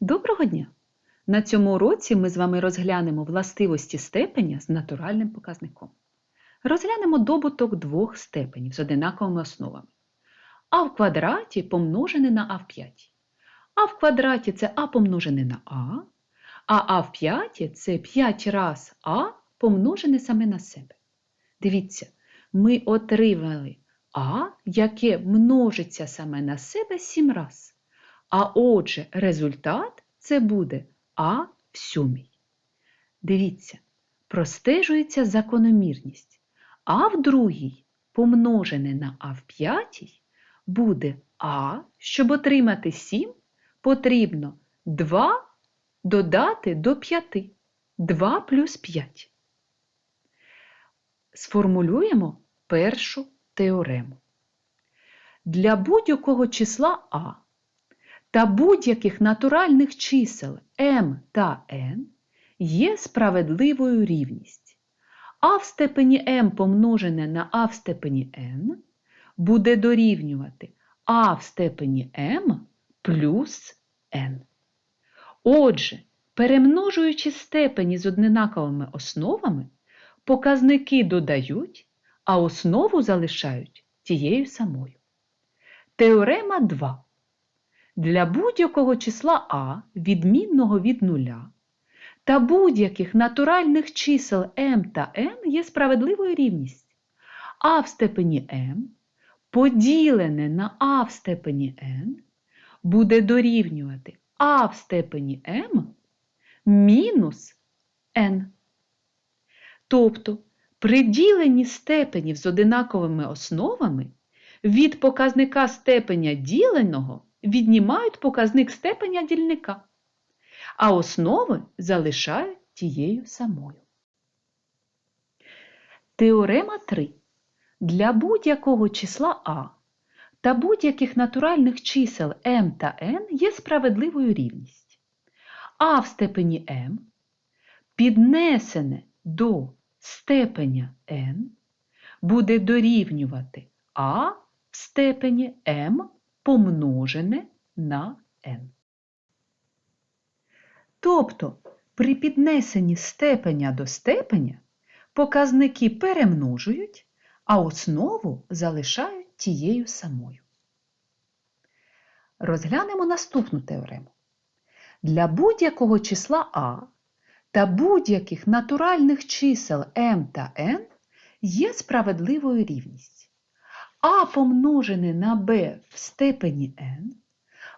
Доброго дня! На цьому уроці ми з вами розглянемо властивості степеня з натуральним показником. Розглянемо добуток двох степенів з одинаковими основами. А в квадраті помножене на а в п'ятій. А в квадраті це а помножене на а, а а в п'ятій це 5 раз а помножене саме на себе. Дивіться, ми отримали а, яке множиться саме на себе 7 раз. А отже, результат це буде А в сьомій. Дивіться, простежується закономірність. А в другій помножене на А в п'ятій буде А, щоб отримати 7, потрібно 2 додати до 5. 2 плюс 5. Сформулюємо першу теорему. Для будь-якого числа А та будь-яких натуральних чисел m та n є справедливою рівність. А в степені m помножене на а в степені n буде дорівнювати а в степені m плюс n. Отже, перемножуючи степені з однаковими основами, показники додають, а основу залишають тією самою. Теорема 2. Для будь-якого числа А, відмінного від нуля, та будь-яких натуральних чисел m та n є справедливою рівність. А в степені m поділене на а в степені n буде дорівнювати а в степені m мінус n. Тобто при діленні степенів з одинаковими основами від показника степеня діленого віднімають показник степеня дільника, а основи залишають тією самою. Теорема 3. Для будь-якого числа А та будь-яких натуральних чисел m та n є справедливою рівність. А в степені m піднесене до степеня n буде дорівнювати а в степені m помножене на n. Тобто при піднесенні степеня до степеня показники перемножують, а основу залишають тією самою. Розглянемо наступну теорему. Для будь-якого числа А та будь-яких натуральних чисел m та n є справедливою рівність. А помножене на b в степені n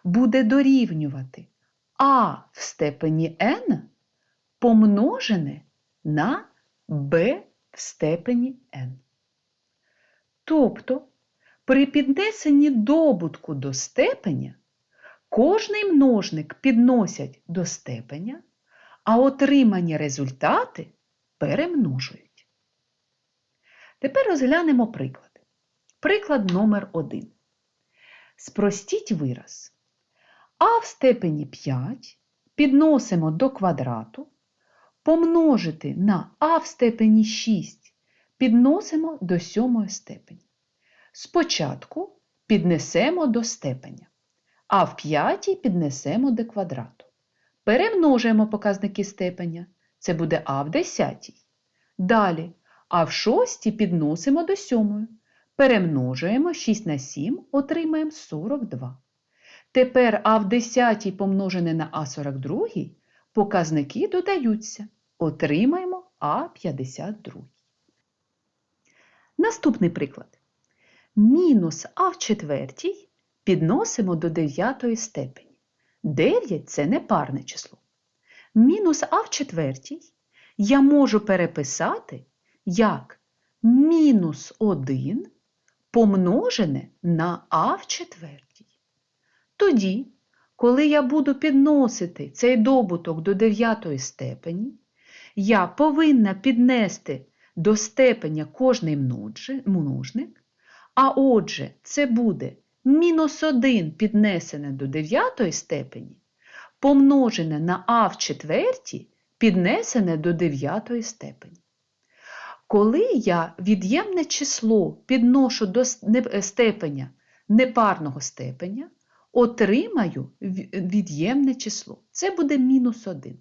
буде дорівнювати а в степені n помножене на b в степені n. Тобто при піднесенні добутку до степеня кожний множник підносять до степеня, а отримані результати перемножують. Тепер розглянемо приклад. Приклад номер 1. Спростіть вираз. А в степені 5 підносимо до квадрату, помножити на а в степені 6 підносимо до сьомої степені. Спочатку піднесемо до степеня, а в п'ятій піднесемо до квадрату. Перемножуємо показники степеня. Це буде а в десятій. Далі а в шостій підносимо до сьомої. Перемножуємо 6 на 7, отримаємо 42. Тепер а в 10 помножене на А42 показники додаються. Отримаємо А52. Наступний приклад. Мінус А в четвертій підносимо до 9 степені. 9 це непарне число. Мінус А в четвертій я можу переписати як мінус 1 помножене на а в четвертій. Тоді, коли я буду підносити цей добуток до дев'ятої степені, я повинна піднести до степеня кожний множник, а отже, це буде мінус 1 піднесене до дев'ятої степені, помножене на а в четвертій, піднесене до дев'ятої степені. Коли я від'ємне число підношу до степеня непарного степеня, отримаю від'ємне число. Це буде мінус 1.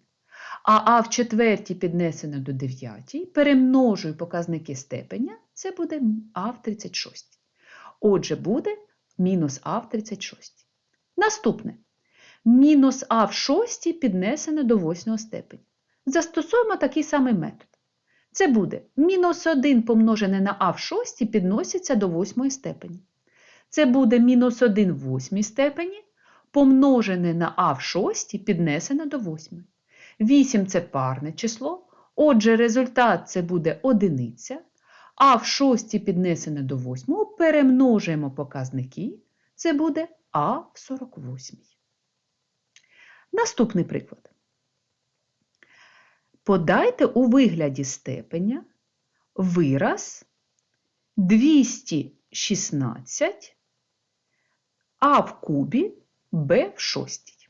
А а в четвертій піднесено до дев'ятій, перемножую показники степеня, це буде а в 36. Отже, буде мінус а в 36. Наступне. Мінус а в шостій піднесено до восьмого степеня. Застосуємо такий самий метод. Це буде мінус 1 помножене на а в шостій підноситься до восьмої степені. Це буде мінус 1 в восьмій степені, помножене на а в шостій піднесене до восьмої. 8 – це парне число, отже, результат це буде одиниця, а в шостій піднесене до восьмого перемножуємо показники, це буде а в 48. Наступний приклад. Подайте у вигляді степеня вираз 216 а в кубі b в шостій.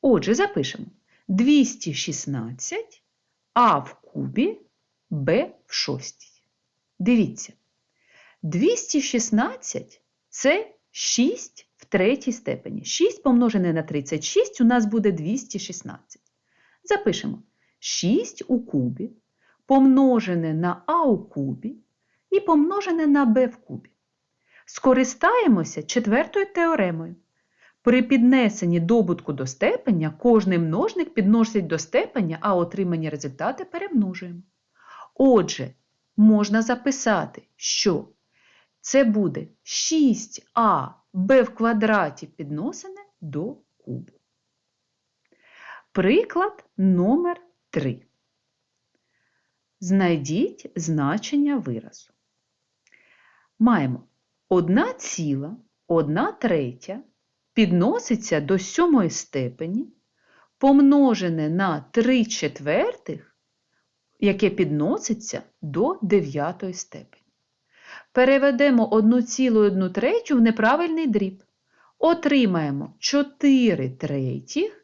Отже, запишемо 216 а в кубі b в шостій. Дивіться, 216 це 6 в третій степені. 6 помножене на 36 у нас буде 216. Запишемо 6 у кубі помножене на а у кубі і помножене на b в кубі. Скористаємося четвертою теоремою. При піднесенні добутку до степеня кожний множник підносить до степеня, а отримані результати перемножуємо. Отже, можна записати, що це буде 6а b в квадраті підносене до кубу. Приклад номер 3. Знайдіть значення виразу. Маємо 1 ціла, 1 третя підноситься до сьомої степені, помножене на 3 четвертих, яке підноситься до дев'ятої степені. Переведемо 1 цілу і 1 третю в неправильний дріб. Отримаємо 4 третіх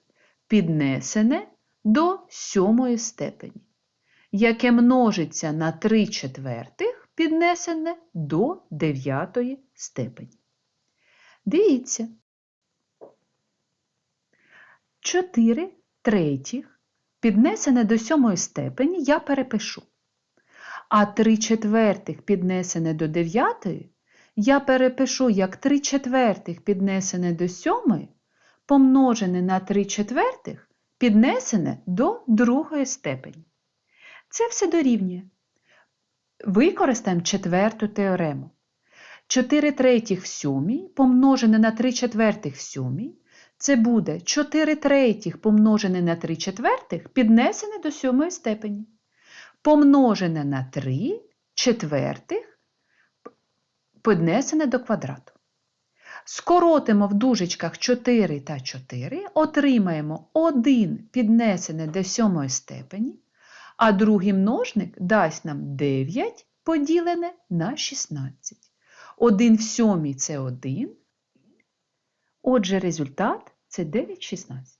піднесене до сьомої степені, яке множиться на 3 четвертих піднесене до дев'ятої степені. Дивіться. 4 третіх піднесене до сьомої степені я перепишу. А 3 четвертих піднесене до дев'ятої я перепишу як 3 четвертих піднесене до сьомої, помножене на 3 четвертих піднесене до другої степені. Це все дорівнює. Використаємо четверту теорему. 4 третіх в сьомій помножене на 3 четвертих в сьомій це буде 4 третіх помножене на 3 четвертих піднесене до сьомої степені. Помножене на 3 четвертих піднесене до квадрату. Скоротимо в дужечках 4 та 4, отримаємо 1 піднесене до 7 степені, а другий множник дасть нам 9 поділене на 16. 1 в сьомій – це 1. Отже, результат це 9 16.